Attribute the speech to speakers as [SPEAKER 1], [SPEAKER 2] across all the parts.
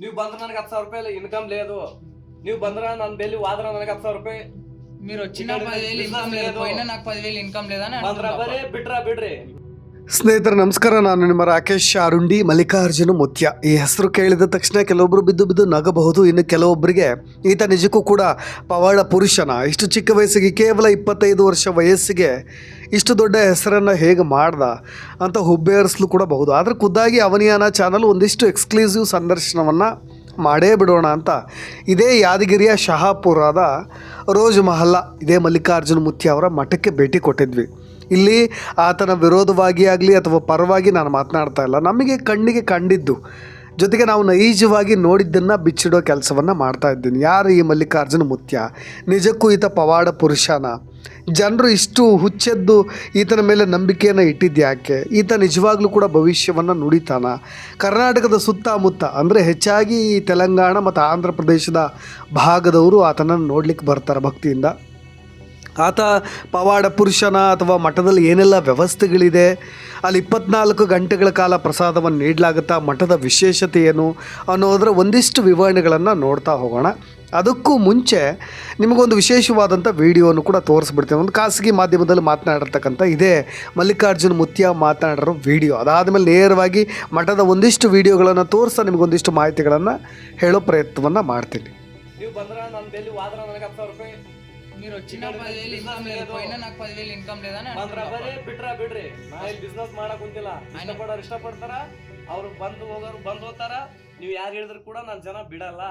[SPEAKER 1] ನೀವ್ ಬಂದ್ ನನಗೆ ಹತ್ತು ಸಾವಿರ ರೂಪಾಯಿ ಇನ್ಕಮ್ ಲೇದು ನೀವ್ ಬಂದ್ರ ನನ್ ಬೆಲ್ಲಿ ಆದ್ರ ನನ್ಗೆ ಹತ್ತು ಸಾವಿರ ರೂಪಾಯಿ.
[SPEAKER 2] ಮೀರ್
[SPEAKER 1] ಚಿನ್ನ
[SPEAKER 2] ಪದವಿಯಲ್ಲಿ ಇನ್ಕಮ್
[SPEAKER 1] ಲೇದು
[SPEAKER 2] ಇನ್ನ ನಾಲ್ಕು ಪದವಿಯಲ್ಲಿ ಇನ್ಕಮ್ ಲೇದಾನ
[SPEAKER 1] ಬಂದ್ರ ಬಿಡ್ರಿ.
[SPEAKER 3] ಸ್ನೇಹಿತರೆ, ನಮಸ್ಕಾರ. ನಾನು ನಿಮ್ಮ ರಾಕೇಶ್ ಅರುಂಡಿ ಮಲ್ಲಿಕಾರ್ಜುನ ಮುತ್ಯ. ಈ ಹೆಸರು ಕೇಳಿದ ತಕ್ಷಣ ಕೆಲವೊಬ್ಬರು ಬಿದ್ದು ಬಿದ್ದು ನಗಬಹುದು. ಇನ್ನು ಕೆಲವೊಬ್ಬರಿಗೆ ಈತ ನಿಜಕ್ಕೂ ಕೂಡ ಪವಾಡ ಪುರುಷನ. ಇಷ್ಟು ಚಿಕ್ಕ ವಯಸ್ಸಿಗೆ, ಕೇವಲ ಇಪ್ಪತ್ತೈದು ವರ್ಷ ವಯಸ್ಸಿಗೆ ಇಷ್ಟು ದೊಡ್ಡ ಹೆಸರನ್ನು ಹೇಗೆ ಮಾಡ್ದ ಅಂತ ಹುಬ್ಬೇರಿಸಲು ಕೂಡ ಬಹುದು. ಆದರೆ ಖುದ್ದಾಗಿ ಅವನಿಯಾನ ಚಾನಲ್ ಒಂದಿಷ್ಟು ಎಕ್ಸ್ಕ್ಲೂಸಿವ್ ಸಂದರ್ಶನವನ್ನು ಮಾಡೇ ಬಿಡೋಣ ಅಂತ ಇದೇ ಯಾದಗಿರಿಯ ಶಹಾಪುರದ ರೋಜ್ ಮಹಲ್ಲ ಇದೇ ಮಲ್ಲಿಕಾರ್ಜುನ ಮುತ್ಯ ಅವರ ಮಠಕ್ಕೆ ಭೇಟಿ ಕೊಟ್ಟಿದ್ವಿ. ಇಲ್ಲಿ ಆತನ ವಿರೋಧವಾಗಿ ಆಗಲಿ ಅಥವಾ ಪರವಾಗಿ ನಾನು ಮಾತನಾಡ್ತಾ ಇಲ್ಲ. ನಮಗೆ ಕಣ್ಣಿಗೆ ಕಂಡಿದ್ದು, ಜೊತೆಗೆ ನಾವು ನೈಜವಾಗಿ ನೋಡಿದ್ದನ್ನು ಬಿಚ್ಚಿಡೋ ಕೆಲಸವನ್ನು ಮಾಡ್ತಾ ಇದ್ದೀನಿ. ಯಾರು ಈ ಮಲ್ಲಿಕಾರ್ಜುನ ಮುತ್ಯ? ನಿಜಕ್ಕೂ ಈತ ಪವಾಡ ಪುರುಷನ? ಜನರು ಇಷ್ಟು ಹುಚ್ಚೆದ್ದು ಈತನ ಮೇಲೆ ನಂಬಿಕೆಯನ್ನು ಇಟ್ಟಿದ್ಯಾಕೆ ಈತ ನಿಜವಾಗ್ಲೂ ಕೂಡ ಭವಿಷ್ಯವನ್ನು ನುಡಿತಾನ? ಕರ್ನಾಟಕದ ಸುತ್ತಮುತ್ತ, ಅಂದರೆ ಹೆಚ್ಚಾಗಿ ಈ ತೆಲಂಗಾಣ ಮತ್ತು ಆಂಧ್ರ ಪ್ರದೇಶದ ಭಾಗದವರು ಆತನನ್ನು ನೋಡ್ಲಿಕ್ಕೆ ಬರ್ತಾರೆ ಭಕ್ತಿಯಿಂದ. ಆತ ಪವಾಡ ಪುರುಷನ ಅಥವಾ ಮಠದಲ್ಲಿ ಏನೆಲ್ಲ ವ್ಯವಸ್ಥೆಗಳಿದೆ? ಅಲ್ಲಿ ಇಪ್ಪತ್ನಾಲ್ಕು ಗಂಟೆಗಳ ಕಾಲ ಪ್ರಸಾದವನ್ನು ನೀಡಲಾಗುತ್ತಾ ಮಠದ ವಿಶೇಷತೆ ಏನು ಅನ್ನೋದರ ಒಂದಿಷ್ಟು ವಿವರಣೆಗಳನ್ನು ನೋಡ್ತಾ ಹೋಗೋಣ. ಅದಕ್ಕೂ ಮುಂಚೆ ನಿಮಗೊಂದು ವಿಶೇಷವಾದಂಥ ವಿಡಿಯೋವನ್ನು ಕೂಡ ತೋರಿಸ್ಬಿಡ್ತೀನಿ. ಒಂದು ಖಾಸಗಿ ಮಾಧ್ಯಮದಲ್ಲಿ ಮಾತನಾಡಿರ್ತಕ್ಕಂಥ ಇದೇ ಮಲ್ಲಿಕಾರ್ಜುನ್ ಮುತ್ಯ ಮಾತನಾಡಿರೋ ವಿಡಿಯೋ. ಅದಾದಮೇಲೆ ನೇರವಾಗಿ ಮಠದ ಒಂದಿಷ್ಟು ವಿಡಿಯೋಗಳನ್ನು ತೋರಿಸ್ತಾ ನಿಮಗೊಂದಿಷ್ಟು ಮಾಹಿತಿಗಳನ್ನು ಹೇಳೋ ಪ್ರಯತ್ನವನ್ನು ಮಾಡ್ತೀನಿ.
[SPEAKER 2] మీరు వచ్చిన పదివేలు ఇన్కమ్ లేదు పోయినా నాకు పదివేలు ఇన్కమ్ లేదని ಬಂದ್
[SPEAKER 1] ರಬರಿ ಬಿಟ್ರ ಬಿಡ್ರಿ. ನಾ ಇಲ್ಲಿ ಬಿಸ್ನೆಸ್ ಮಾಡಕ್ ಕುಂತಿಲ್ಲ. ಇಷ್ಟಪಡೋರು ಇಷ್ಟಪಡ್ತಾರ. ಅವ್ರು ಬಂದು ಹೋಗೋರು ಬಂದ್ ಹೋಗ್ತಾರ. ನೀವು ಯಾರು ಹೇಳಿದ್ರು ಕೂಡ ನಾನ್ ಜನ ಬಿಡಲ್ಲ.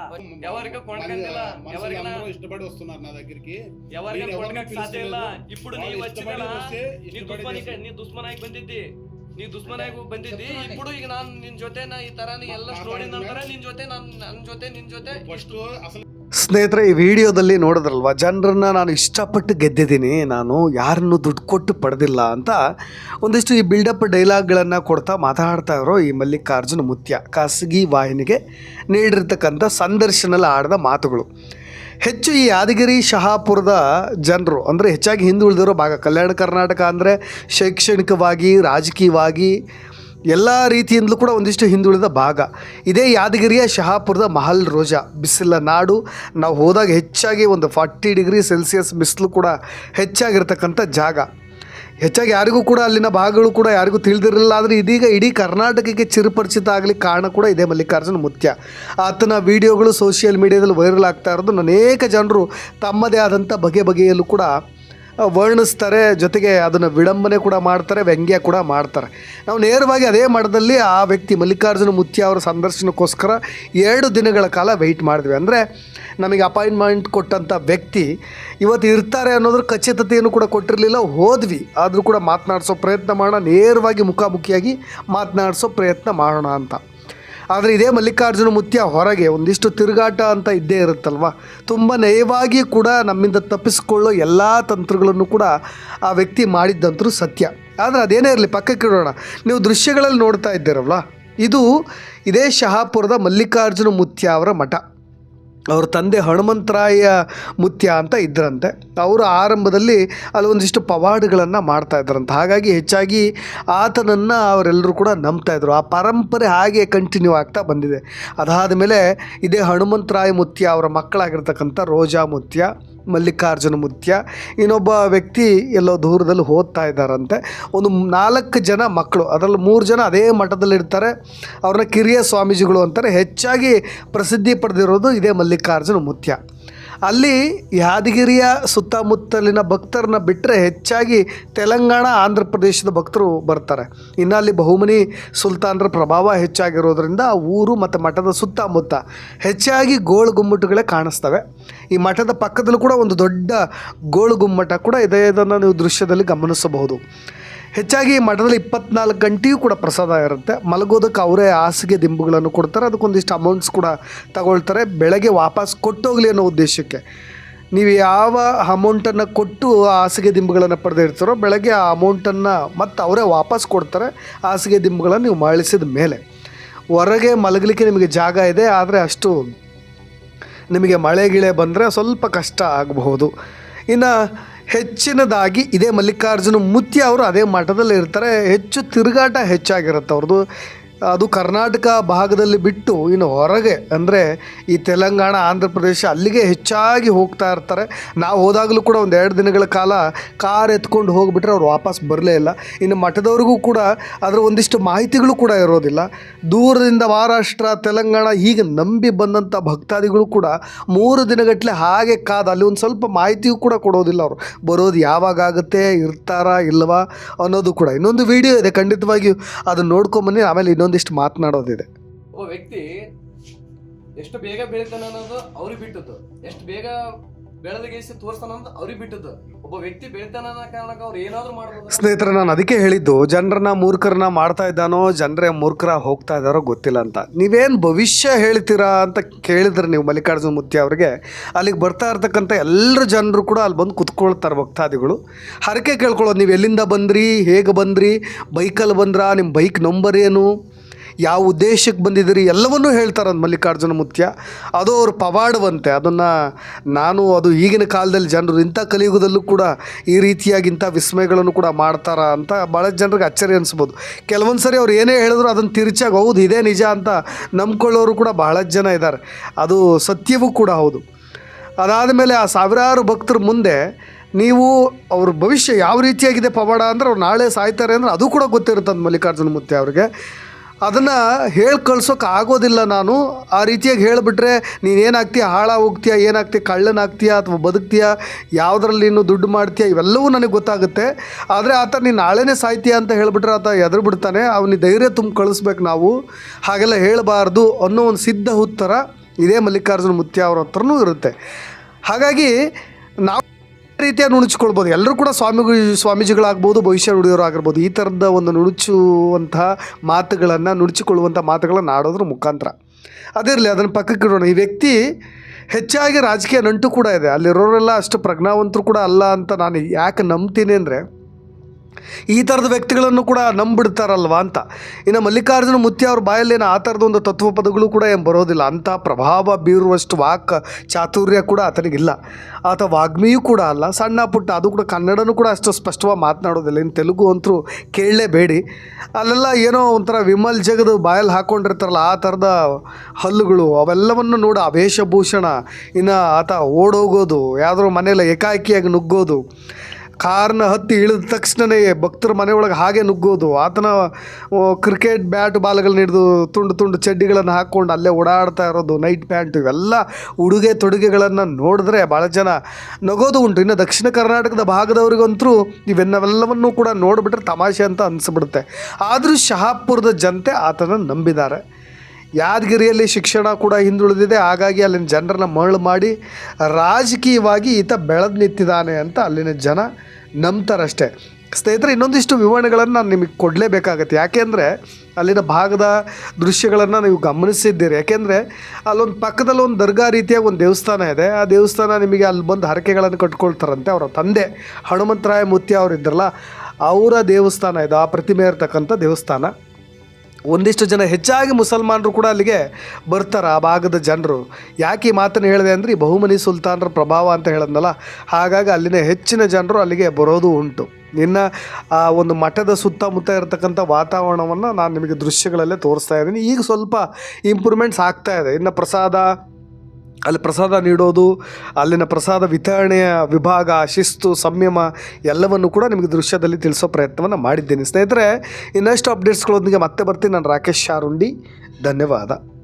[SPEAKER 1] ఎవరికి ಕೊಂಡ್ಕಂತಿಲ್ಲ ఎవరికి
[SPEAKER 4] ಇಷ್ಟಪಡಿ అందరూ ఇష్టపడి వస్తున్నారు నా దగ్గరికి
[SPEAKER 1] ఎవరికి
[SPEAKER 4] నేను ఎవరిని కొండకకి
[SPEAKER 1] ఇప్పుడు ನೀ ಬಂದಿದ್ದಿ. ನೀ ದುಷ್ಮನಾಗಿ ಬಂದಿದ್ದಿ. ఇప్పుడు ಈಗ ನಾನು ನಿನ್ ಜೊತೆ ನಾ ಈ ತರ ನೀ ಎಲ್ಲ ಸ್ಟೋರಿ ನಂತರ ನಿನ್ ಜೊತೆ ನಾನು ನನ್ ಜೊತೆ ನಿನ್ ಜೊತೆ
[SPEAKER 4] ಫಸ್ಟ್ ಅಸಲು
[SPEAKER 3] ಸ್ನೇಹಿತರೆ, ಈ ವಿಡಿಯೋದಲ್ಲಿ ನೋಡಿದ್ರಲ್ವ, ಜನರನ್ನ ನಾನು ಇಷ್ಟಪಟ್ಟು ಗೆದ್ದಿದ್ದೀನಿ, ನಾನು ಯಾರನ್ನು ದುಡ್ಡು ಕೊಟ್ಟು ಪಡೆದಿಲ್ಲ ಅಂತ ಒಂದಿಷ್ಟು ಈ ಬಿಲ್ಡಪ್ ಡೈಲಾಗ್ಗಳನ್ನು ಕೊಡ್ತಾ ಮಾತಾಡ್ತಾ ಇರೋ ಈ ಮಲ್ಲಿಕಾರ್ಜುನ ಮುತ್ಯ. ಖಾಸಗಿ ವಾಹಿನಿಗೆ ನೀಡಿರ್ತಕ್ಕಂಥ ಸಂದರ್ಶನಲ್ಲಿ ಆಡಿದ ಮಾತುಗಳು. ಹೆಚ್ಚು ಈ ಯಾದಗಿರಿ, ಶಹಾಪುರದ ಜನರು, ಅಂದರೆ ಹೆಚ್ಚಾಗಿ ಹಿಂದುಳಿದಿರೋ ಭಾಗ, ಕಲ್ಯಾಣ ಕರ್ನಾಟಕ ಅಂದರೆ ಶೈಕ್ಷಣಿಕವಾಗಿ, ರಾಜಕೀಯವಾಗಿ ಎಲ್ಲ ರೀತಿಯಿಂದಲೂ ಕೂಡ ಒಂದಿಷ್ಟು ಹಿಂದುಳಿದ ಭಾಗ. ಇದೇ ಯಾದಗಿರಿಯ ಶಹಾಪುರದ ಮಹಲ್ ರೋಜಾ. ಬಿಸಿಲ ನಾಡು, ನಾವು ಹೋದಾಗ ಹೆಚ್ಚಾಗಿ ಒಂದು ಫಾರ್ಟಿ ಡಿಗ್ರಿ ಸೆಲ್ಸಿಯಸ್ ಬಿಸಿಲು ಕೂಡ ಹೆಚ್ಚಾಗಿರ್ತಕ್ಕಂಥ ಜಾಗ. ಹೆಚ್ಚಾಗಿ ಯಾರಿಗೂ ಕೂಡ ಅಲ್ಲಿನ ಭಾಗಗಳು ಕೂಡ ಯಾರಿಗೂ ತಿಳಿದಿರಲಿಲ್ಲ, ಆದರೆ ಇದೀಗ ಇಡೀ ಕರ್ನಾಟಕಕ್ಕೆ ಚಿರುಪರಿಚಿತ ಆಗಲಿ ಕಾರಣ ಕೂಡ ಇದೆ ಮಲ್ಲಿಕಾರ್ಜುನ ಮುತ್ಯ. ಆತನ ವಿಡಿಯೋಗಳು ಸೋಷಿಯಲ್ ಮೀಡಿಯಾದಲ್ಲಿ ವೈರಲ್ ಆಗ್ತಾ ಇರೋದು ಅನೇಕ ಜನರು ತಮ್ಮದೇ ಆದಂಥ ಬಗೆ ಬಗೆಯಲ್ಲೂ ಕೂಡ ವರ್ಣಿಸ್ತಾರೆ, ಜೊತೆಗೆ ಅದನ್ನು ವಿಡಂಬನೆ ಕೂಡ ಮಾಡ್ತಾರೆ, ವ್ಯಂಗ್ಯ ಕೂಡ ಮಾಡ್ತಾರೆ. ನಾವು ನೇರವಾಗಿ ಅದೇ ಮಠದಲ್ಲಿ ಆ ವ್ಯಕ್ತಿ ಮಲ್ಲಿಕಾರ್ಜುನ ಮುತ್ಯ ಅವರ ಸಂದರ್ಶನಕ್ಕೋಸ್ಕರ ಎರಡು ದಿನಗಳ ಕಾಲ ವೆಯ್ಟ್ ಮಾಡಿದ್ವಿ. ಅಂದರೆ ನಮಗೆ ಅಪಾಯಿಂಟ್ಮೆಂಟ್ ಕೊಟ್ಟಂಥ ವ್ಯಕ್ತಿ ಇವತ್ತು ಇರ್ತಾರೆ ಅನ್ನೋದ್ರ ಖಚಿತತೆಯನ್ನು ಕೂಡ ಕೊಟ್ಟಿರಲಿಲ್ಲ, ಹೋದ್ವಿ. ಆದರೂ ಕೂಡ ಮಾತನಾಡಿಸೋ ಪ್ರಯತ್ನ ಮಾಡೋಣ, ನೇರವಾಗಿ ಮುಖಾಮುಖಿಯಾಗಿ ಮಾತನಾಡಿಸೋ ಪ್ರಯತ್ನ ಮಾಡೋಣ ಅಂತ. ಆದರೆ ಇದೇ ಮಲ್ಲಿಕಾರ್ಜುನ ಮುತ್ಯ ಹೊರಗೆ ಒಂದಿಷ್ಟು ತಿರುಗಾಟ ಅಂತ ಇದ್ದೇ ಇರುತ್ತಲ್ವ? ತುಂಬ ನಯವಾಗಿ ಕೂಡ ನಮ್ಮಿಂದ ತಪ್ಪಿಸಿಕೊಳ್ಳೋ ಎಲ್ಲ ತಂತ್ರಗಳನ್ನು ಕೂಡ ಆ ವ್ಯಕ್ತಿ ಮಾಡಿದ್ದಂತರೂ ಸತ್ಯ. ಆದರೆ ಅದೇನೇ ಇರಲಿ, ಪಕ್ಕಕ್ಕೆ ಇಡೋಣ. ನೀವು ದೃಶ್ಯಗಳಲ್ಲಿ ನೋಡ್ತಾ ಇದ್ದೀರಲ್ವ? ಇದು ಇದೇ ಶಹಾಪುರದ ಮಲ್ಲಿಕಾರ್ಜುನ ಮುತ್ಯ ಅವರ ಮಠ. ಅವ್ರ ತಂದೆ ಹನುಮಂತರಾಯ ಮುತ್ಯ ಅಂತ ಇದ್ರಂತೆ. ಅವರು ಆರಂಭದಲ್ಲಿ ಅಲ್ಲಿ ಒಂದಿಷ್ಟು ಪವಾಡಗಳನ್ನು ಮಾಡ್ತಾ ಇದ್ರಂತೆ. ಹಾಗಾಗಿ ಹೆಚ್ಚಾಗಿ ಆತನನ್ನು ಅವರೆಲ್ಲರೂ ಕೂಡ ನಂಬ್ತಾ ಇದ್ರು. ಆ ಪರಂಪರೆ ಹಾಗೆ ಕಂಟಿನ್ಯೂ ಆಗ್ತಾ ಬಂದಿದೆ. ಅದಾದ ಮೇಲೆ ಇದೇ ಹನುಮಂತರಾಯ ಮುತ್ಯ ಅವರ ಮಕ್ಕಳಾಗಿರ್ತಕ್ಕಂಥ ರೋಜಾ ಮುತ್ಯ ಮಲ್ಲಿಕಾರ್ಜುನ ಮುತ್ಯ. ಇನ್ನೊಬ್ಬ ವ್ಯಕ್ತಿ ಎಲ್ಲೋ ದೂರದಲ್ಲಿ ಓದ್ತಾ ಇದ್ದಾರಂತೆ. ಒಂದು ನಾಲ್ಕು ಜನ ಮಕ್ಕಳು, ಅದರಲ್ಲಿ ಮೂರು ಜನ ಅದೇ ಮಠದಲ್ಲಿ ಇರ್ತಾರೆ. ಅವ್ರನ್ನ ಕಿರಿಯ ಸ್ವಾಮೀಜಿಗಳು ಅಂತಾರೆ. ಹೆಚ್ಚಾಗಿ ಪ್ರಸಿದ್ಧಿ ಪಡೆದಿರೋದು ಇದೇ ಮಲ್ಲಿಕಾರ್ಜುನ ಮುತ್ಯ. ಅಲ್ಲಿ ಯಾದಗಿರಿಯ ಸುತ್ತಮುತ್ತಲಿನ ಭಕ್ತರನ್ನ ಬಿಟ್ಟರೆ ಹೆಚ್ಚಾಗಿ ತೆಲಂಗಾಣ, ಆಂಧ್ರ ಪ್ರದೇಶದ ಭಕ್ತರು ಬರ್ತಾರೆ. ಇನ್ನು ಅಲ್ಲಿ ಬಹುಮನಿ ಸುಲ್ತಾನರ ಪ್ರಭಾವ ಹೆಚ್ಚಾಗಿರೋದ್ರಿಂದ ಊರು ಮತ್ತು ಮಠದ ಸುತ್ತಮುತ್ತ ಹೆಚ್ಚಾಗಿ ಗೋಳು ಗುಮ್ಮಟಗಳೇ ಕಾಣಿಸ್ತವೆ. ಈ ಮಠದ ಪಕ್ಕದಲ್ಲೂ ಕೂಡ ಒಂದು ದೊಡ್ಡ ಗೋಳು ಗುಮ್ಮಟ ಕೂಡ ಇದೆ ಇದನ್ನು ನೀವು ದೃಶ್ಯದಲ್ಲಿ ಗಮನಿಸಬಹುದು. ಹೆಚ್ಚಾಗಿ ಮಠದಲ್ಲಿ ಇಪ್ಪತ್ನಾಲ್ಕು ಗಂಟೆಯೂ ಕೂಡ ಪ್ರಸಾದ ಇರುತ್ತೆ. ಮಲಗೋದಕ್ಕೆ ಅವರೇ ಹಾಸಿಗೆ ದಿಂಬುಗಳನ್ನು ಕೊಡ್ತಾರೆ. ಅದಕ್ಕೊಂದಿಷ್ಟು ಅಮೌಂಟ್ಸ್ ಕೂಡ ತಗೊಳ್ತಾರೆ. ಬೆಳಗ್ಗೆ ವಾಪಸ್ ಕೊಟ್ಟೋಗಲಿ ಅನ್ನೋ ಉದ್ದೇಶಕ್ಕೆ. ನೀವು ಯಾವ ಅಮೌಂಟನ್ನು ಕೊಟ್ಟು ಹಾಸಿಗೆ ದಿಂಬುಗಳನ್ನು ಪಡೆದಿರ್ತಾರೋ ಬೆಳಗ್ಗೆ ಆ ಅಮೌಂಟನ್ನು ಮತ್ತು ಅವರೇ ವಾಪಸ್ ಕೊಡ್ತಾರೆ. ಹಾಸಿಗೆ ದಿಂಬುಗಳನ್ನು ನೀವು ಮರಳಿಸಿದ ಮೇಲೆ. ಹೊರಗೆ ಮಲಗಲಿಕ್ಕೆ ನಿಮಗೆ ಜಾಗ ಇದೆ. ಆದರೆ ಅಷ್ಟು ನಿಮಗೆ ಮಳೆ ಗಿಳೆ ಬಂದರೆ ಸ್ವಲ್ಪ ಕಷ್ಟ ಆಗಬಹುದು. ಇನ್ನು ಹೆಚ್ಚಿನದಾಗಿ ಇದೇ ಮಲ್ಲಿಕಾರ್ಜುನ ಮುತ್ಯ ಅವರು ಅದೇ ಮಠದಲ್ಲಿ ಇರ್ತಾರೆ ಹೆಚ್ಚು ತಿರುಗಾಟ ಹೆಚ್ಚಾಗಿರುತ್ತೆ ಅವ್ರದ್ದು. ಅದು ಕರ್ನಾಟಕ ಭಾಗದಲ್ಲಿ ಬಿಟ್ಟು ಇನ್ನು ಹೊರಗೆ ಅಂದರೆ ಈ ತೆಲಂಗಾಣ, ಆಂಧ್ರ ಪ್ರದೇಶ ಅಲ್ಲಿಗೆ ಹೆಚ್ಚಾಗಿ ಹೋಗ್ತಾ ಇರ್ತಾರೆ. ನಾವು ಹೋದಾಗಲೂ ಕೂಡ ಒಂದು ಎರಡು ದಿನಗಳ ಕಾಲ ಕಾರ್ ಎತ್ಕೊಂಡು ಹೋಗಿಬಿಟ್ರೆ ಅವ್ರು ವಾಪಸ್ ಬರಲೇ ಇಲ್ಲ. ಇನ್ನು ಮಠದವ್ರಿಗೂ ಕೂಡ ಅದರ ಒಂದಿಷ್ಟು ಮಾಹಿತಿಗಳು ಕೂಡ ಇರೋದಿಲ್ಲ. ದೂರದಿಂದ ಮಹಾರಾಷ್ಟ್ರ, ತೆಲಂಗಾಣ ಹೀಗೆ ನಂಬಿ ಬಂದಂಥ ಭಕ್ತಾದಿಗಳು ಕೂಡ ಮೂರು ದಿನಗಟ್ಟಲೆ ಹಾಗೆ ಕಾದ ಅಲ್ಲಿ ಒಂದು ಸ್ವಲ್ಪ ಮಾಹಿತಿಯೂ ಕೂಡ ಕೊಡೋದಿಲ್ಲ ಅವರು. ಬರೋದು ಯಾವಾಗ ಆಗುತ್ತೆ, ಇರ್ತಾರಾ ಇಲ್ಲವಾ ಅನ್ನೋದು ಕೂಡ. ಇನ್ನೊಂದು ವಿಡಿಯೋ ಇದೆ, ಖಂಡಿತವಾಗಿಯೂ ಅದನ್ನು ನೋಡ್ಕೊಂಬನ್ನಿ ಆಮೇಲೆ ಇನ್ನೊಂದಿಷ್ಟು ಮಾತನಾಡೋದಿದೆ.
[SPEAKER 1] ಒಬ್ಬ ವ್ಯಕ್ತಿ ಎಷ್ಟು ಬೇಗ ಬೆಳಿತಾನೆ ಅನ್ನೋದು ಅವ್ರಿಗೆ ಬಿಟ್ಟದ್ದು. ಎಷ್ಟು ಬೇಗ ಬೆಳೆದಗೇಸಿ ತೋರಿಸ್ತಾನ ಅಂತ ಅವ್ರಿಗೆ ಬಿಟ್ಟದ್ದು. ಒಬ್ಬ ವ್ಯಕ್ತಿ ಬೆಳಿತಾನ ಅನ್ನೋ ಕಾರಣಕ್ಕೆ ಅವ್ರು ಏನಾದ್ರೂ ಮಾಡ್ಬೋದು.
[SPEAKER 3] ಸ್ನೇಹಿತರೆ ನಾನು ಅದಕ್ಕೆ ಹೇಳಿದ್ದು ಜನರನ್ನ ಮೂರ್ಖರನ್ನ ಮಾಡ್ತಾ ಇದ್ದಾನೋ ಜನರೇ ಮೂರ್ಖರ ಹೋಗ್ತಾ ಇದ್ದಾರೋ ಗೊತ್ತಿಲ್ಲ ಅಂತ. ನೀವೇನು ಭವಿಷ್ಯ ಹೇಳ್ತೀರಾ ಅಂತ ಕೇಳಿದ್ರೆ ನೀವು ಮಲ್ಲಿಕಾರ್ಜುನ ಮುತ್ತಿ ಅವ್ರಿಗೆ ಅಲ್ಲಿಗೆ ಬರ್ತಾ ಇರ್ತಕ್ಕಂಥ ಎಲ್ಲರ ಜನರು ಕೂಡ ಅಲ್ಲಿ ಬಂದು ಕುತ್ಕೊಳ್ತಾರೆ ಭಕ್ತಾದಿಗಳು. ಹರಕೆ ಕೇಳ್ಕೊಳ್ಳೋದು ನೀವು ಎಲ್ಲಿಂದ ಬಂದ್ರಿ? ಹೇಗೆ ಬಂದ್ರಿ? ಬೈಕಲ್ಲಿ ಬಂದ್ರಾ? ನಿಮ್ಮ ಬೈಕ್ ನಂಬರ್ ಏನು? ಯಾವ ಉದ್ದೇಶಕ್ಕೆ ಬಂದಿದ್ದೀರಿ ಎಲ್ಲವನ್ನೂ ಹೇಳ್ತಾರೆ ಅದು ಮಲ್ಲಿಕಾರ್ಜುನ ಮುತ್ಯ. ಅದು ಅವ್ರ ಪವಾಡವಂತೆ. ಅದನ್ನು ನಾನು ಅದು ಈಗಿನ ಕಾಲದಲ್ಲಿ ಜನರು ಇಂಥ ಕಲಿಯುಗದಲ್ಲೂ ಕೂಡ ಈ ರೀತಿಯಾಗಿ ಇಂಥ ವಿಸ್ಮಯಗಳನ್ನು ಕೂಡ ಮಾಡ್ತಾರ ಅಂತ ಭಾಳ ಜನರಿಗೆ ಅಚ್ಚರಿ ಅನಿಸ್ಬೋದು. ಕೆಲವೊಂದು ಸರಿ ಅವ್ರು ಏನೇ ಹೇಳಿದ್ರು ಅದನ್ನು ತಿರುಚಾಗಿ ಹೌದು ಇದೇ ನಿಜ ಅಂತ ನಂಬ್ಕೊಳ್ಳೋರು ಕೂಡ ಬಹಳ ಜನ ಇದ್ದಾರೆ. ಅದು ಸತ್ಯವೂ ಕೂಡ ಹೌದು. ಅದಾದ ಮೇಲೆ ಆ ಸಾವಿರಾರು ಭಕ್ತರ ಮುಂದೆ ನೀವು ಅವ್ರ ಭವಿಷ್ಯ ಯಾವ ರೀತಿಯಾಗಿದೆ ಪವಾಡ ಅಂದ್ರೆ ಅವ್ರು ನಾಳೆ ಸಾಯ್ತಾರೆ ಅಂದರೆ ಅದು ಕೂಡ ಗೊತ್ತಿರುತ್ತೆ ಮಲ್ಲಿಕಾರ್ಜುನ ಮುತ್ತೆ ಅವ್ರಿಗೆ. ಅದನ್ನು ಹೇಳಿ ಕಳ್ಸೋಕೆ ಆಗೋದಿಲ್ಲ ನಾನು. ಆ ರೀತಿಯಾಗಿ ಹೇಳಿಬಿಟ್ರೆ, ನೀನೇನಾಗ್ತೀಯ? ಹಾಳ ಹೋಗ್ತೀಯ ಏನಾಗ್ತೀಯ ಕಳ್ಳನಾಗ್ತೀಯ? ಅಥವಾ ಬದುಕ್ತೀಯ? ಯಾವುದರಲ್ಲಿ ನೀನು ದುಡ್ಡು ಮಾಡ್ತೀಯ? ಇವೆಲ್ಲವೂ ನನಗೆ ಗೊತ್ತಾಗುತ್ತೆ. ಆದರೆ ಆತ ನೀನು ನಾಳೆನೇ ಸಾಯ್ತೀಯ ಅಂತ ಹೇಳಿಬಿಟ್ರೆ ಆತ ಎದುರು ಬಿಡ್ತಾನೆ ಅವನಿಗೆ ಧೈರ್ಯ ತುಂಬ ಕಳಿಸ್ಬೇಕು ನಾವು. ಹಾಗೆಲ್ಲ ಹೇಳಬಾರ್ದು ಅನ್ನೋ ಒಂದು ಸಿದ್ಧ ಉತ್ತರ ಇದೇ ಮಲ್ಲಿಕಾರ್ಜುನ ಮುತ್ಯ ಅವ್ರ ಹತ್ರನೂ ಇರುತ್ತೆ. ಹಾಗಾಗಿ ನಾವು ರೀತಿಯಾಗಿ ನುಣುಚ್ಕೊಳ್ಬೋದು ಎಲ್ಲರೂ ಕೂಡ ಸ್ವಾಮಿಗಳು ಸ್ವಾಮೀಜಿಗಳಾಗ್ಬೋದು, ಭವಿಷ್ಯ ನುಡಿಯೋರು ಆಗಿರ್ಬೋದು ಈ ಥರದ ಒಂದು ನುಣುಚುವಂತಹ ಮಾತುಗಳನ್ನು, ನುಣುಚಿಕೊಳ್ಳುವಂಥ ಮಾತುಗಳನ್ನು ಆಡೋದ್ರ ಮುಖಾಂತರ. ಅದಿರಲಿ ಅದನ್ನು ಪಕ್ಕಕ್ಕೆ ಇಡೋಣ ಈ ವ್ಯಕ್ತಿ ಹೆಚ್ಚಾಗಿ ರಾಜಕೀಯ ನಂಟು ಕೂಡ ಇದೆ. ಅಲ್ಲಿರೋರೆಲ್ಲ ಅಷ್ಟು ಪ್ರಜ್ಞಾವಂತರು ಕೂಡ ಅಲ್ಲ ಅಂತ ನಾನು ಯಾಕೆ ನಂಬ್ತೀನಿ ಅಂದರೆ ಈ ಥರದ ವ್ಯಕ್ತಿಗಳನ್ನು ಕೂಡ ನಂಬಿಡ್ತಾರಲ್ವಾ ಅಂತ. ಇನ್ನು ಮಲ್ಲಿಕಾರ್ಜುನ ಮುತ್ಯ ಅವ್ರ ಬಾಯಲ್ಲೇನು ಆ ಥರದ ಒಂದು ತತ್ವ ಪದಗಳು ಕೂಡ ಏನು ಬರೋದಿಲ್ಲ. ಅಂಥ ಪ್ರಭಾವ ಬೀರುವಷ್ಟು ವಾಕ್ ಚಾತುರ್ಯ ಕೂಡ ಆತನಿಗಿಲ್ಲ. ಆತ ವಾಗ್ಮಿಯೂ ಕೂಡ ಅಲ್ಲ. ಸಣ್ಣ ಪುಟ್ಟ ಅದು ಕೂಡ ಕನ್ನಡನೂ ಕೂಡ ಅಷ್ಟು ಸ್ಪಷ್ಟವಾಗಿ ಮಾತನಾಡೋದಿಲ್ಲ. ಇನ್ನು ತೆಲುಗು ಅಂತೂ ಕೇಳಲೇಬೇಡಿ. ಅಲ್ಲೆಲ್ಲ ಏನೋ ಒಂಥರ ವಿಮಲ್ ಜಗದು ಬಾಯಲ್ಲಿ ಹಾಕ್ಕೊಂಡಿರ್ತಾರಲ್ಲ ಆ ಥರದ ಹಲ್ಲುಗಳು. ಅವೆಲ್ಲವನ್ನು ನೋಡಿ, ಆ ವೇಷಭೂಷಣ. ಇನ್ನು ಆತ ಓಡೋಗೋದು ಯಾವುದೋ ಮನೆಯಲ್ಲ ಏಕಾಏಕಿಯಾಗಿ ನುಗ್ಗೋದು. ಕಾರ್ನ ಹತ್ತಿ ಇಳಿದ ತಕ್ಷಣವೇ ಭಕ್ತರ ಮನೆಯೊಳಗೆ ಹಾಗೆ ನುಗ್ಗೋದು. ಆತನ ಕ್ರಿಕೆಟ್ ಬ್ಯಾಟ್ ಬಾಲ್ಗಳನ್ನ ಹಿಡಿದು ತುಂಡು ತುಂಡು ಚಡ್ಡಿಗಳನ್ನು ಹಾಕ್ಕೊಂಡು ಅಲ್ಲೇ ಓಡಾಡ್ತಾ ಇರೋದು ನೈಟ್ ಪ್ಯಾಂಟ್ ಇವೆಲ್ಲ ಉಡುಗೆ ತೊಡುಗೆಗಳನ್ನು ನೋಡಿದ್ರೆ ಭಾಳ ಜನ ನಗೋದು ಉಂಟು. ಇನ್ನು ದಕ್ಷಿಣ ಕರ್ನಾಟಕದ ಭಾಗದವ್ರಿಗಂತರೂ ಇವೆನ್ನವೆಲ್ಲವನ್ನೂ ಕೂಡ ನೋಡಿಬಿಟ್ರೆ ತಮಾಷೆ ಅಂತ ಅನಿಸ್ಬಿಡುತ್ತೆ. ಆದರೂ ಶಹಾಪುರದ ಜನತೆ ಆತನ ನಂಬಿದ್ದಾರೆ. ಯಾದಗಿರಿಯಲ್ಲಿ ಶಿಕ್ಷಣ ಕೂಡ ಹಿಂದುಳಿದಿದೆ. ಹಾಗಾಗಿ ಅಲ್ಲಿನ ಜನರನ್ನ ಮರಳು ಮಾಡಿ ರಾಜಕೀಯವಾಗಿ ಈತ ಬೆಳೆದು ನಿಂತಿದ್ದಾನೆ ಅಂತ ಅಲ್ಲಿನ ಜನ ನಂಬ್ತಾರಷ್ಟೇ. ಸ್ನೇಹಿತರೆ, ಇನ್ನೊಂದಿಷ್ಟು ವಿವರಣೆಗಳನ್ನು ನಾನು ನಿಮಗೆ ಕೊಡಲೇಬೇಕಾಗತ್ತೆ. ಯಾಕೆಂದರೆ ಅಲ್ಲಿನ ಭಾಗದ ದೃಶ್ಯಗಳನ್ನು ನೀವು ಗಮನಿಸಿದ್ದೀರಿ. ಯಾಕೆಂದರೆ ಅಲ್ಲೊಂದು ಪಕ್ಕದಲ್ಲಿ ಒಂದು ದರ್ಗಾ ರೀತಿಯಾಗಿ ಒಂದು ದೇವಸ್ಥಾನ ಇದೆ. ಆ ದೇವಸ್ಥಾನ ನಿಮಗೆ ಅಲ್ಲಿ ಬಂದು ಹರಕೆಗಳನ್ನು ಕಟ್ಕೊಳ್ತಾರಂತೆ ಅವರ ತಂದೆ ಹನುಮಂತರಾಯ ಮುತ್ಯ ಅವರು ಇದ್ರಲ್ಲ ಅವರ ದೇವಸ್ಥಾನ ಇದು. ಆ ಪ್ರತಿಮೆ ಇರತಕ್ಕಂಥ ದೇವಸ್ಥಾನ. ಒಂದಿಷ್ಟು ಜನ ಹೆಚ್ಚಾಗಿ ಮುಸಲ್ಮಾನರು ಕೂಡ ಅಲ್ಲಿಗೆ ಬರ್ತಾರೆ ಆ ಭಾಗದ ಜನರು. ಯಾಕೆ ಈ ಮಾತನ್ನು ಹೇಳಿದೆ ಅಂದರೆ ಈ ಬಹುಮನಿ ಸುಲ್ತಾನರ ಪ್ರಭಾವ ಅಂತ ಹೇಳಿದ್ನಲ್ಲ, ಹಾಗಾಗಿ ಅಲ್ಲಿನ ಹೆಚ್ಚಿನ ಜನರು ಅಲ್ಲಿಗೆ ಬರೋದು ಉಂಟು. ಇನ್ನು ಆ ಒಂದು ಮಠದ ಸುತ್ತಮುತ್ತ ಇರತಕ್ಕಂಥ ವಾತಾವರಣವನ್ನು ನಾನು ನಿಮಗೆ ದೃಶ್ಯಗಳಲ್ಲೇ ತೋರಿಸ್ತಾ ಇದ್ದೀನಿ. ಈಗ ಸ್ವಲ್ಪ ಇಂಪ್ರೂವ್ಮೆಂಟ್ಸ್ ಆಗ್ತಾ ಇದೆ. ಇನ್ನು ಪ್ರಸಾದ ಅಲ್ಲಿ ಪ್ರಸಾದ ನೀಡೋದು, ಅಲ್ಲಿನ ಪ್ರಸಾದ ವಿತರಣೆಯ ವಿಭಾಗ, ಶಿಸ್ತು, ಸಂಯಮ ಎಲ್ಲವನ್ನು ಕೂಡ ನಿಮಗೆ ದೃಶ್ಯದಲ್ಲಿ ತಿಳಿಸೋ ಪ್ರಯತ್ನವನ್ನು ಮಾಡಿದ್ದೇನೆ. ಸ್ನೇಹಿತರೆ ಇನ್ನಷ್ಟು ಅಪ್ಡೇಟ್ಸ್ಗಳೊಂದಿಗೆ ಮತ್ತೆ ಬರ್ತೀನಿ. ನಾನು ರಾಕೇಶ್ ಶಾರುಂಡಿ. ಧನ್ಯವಾದ.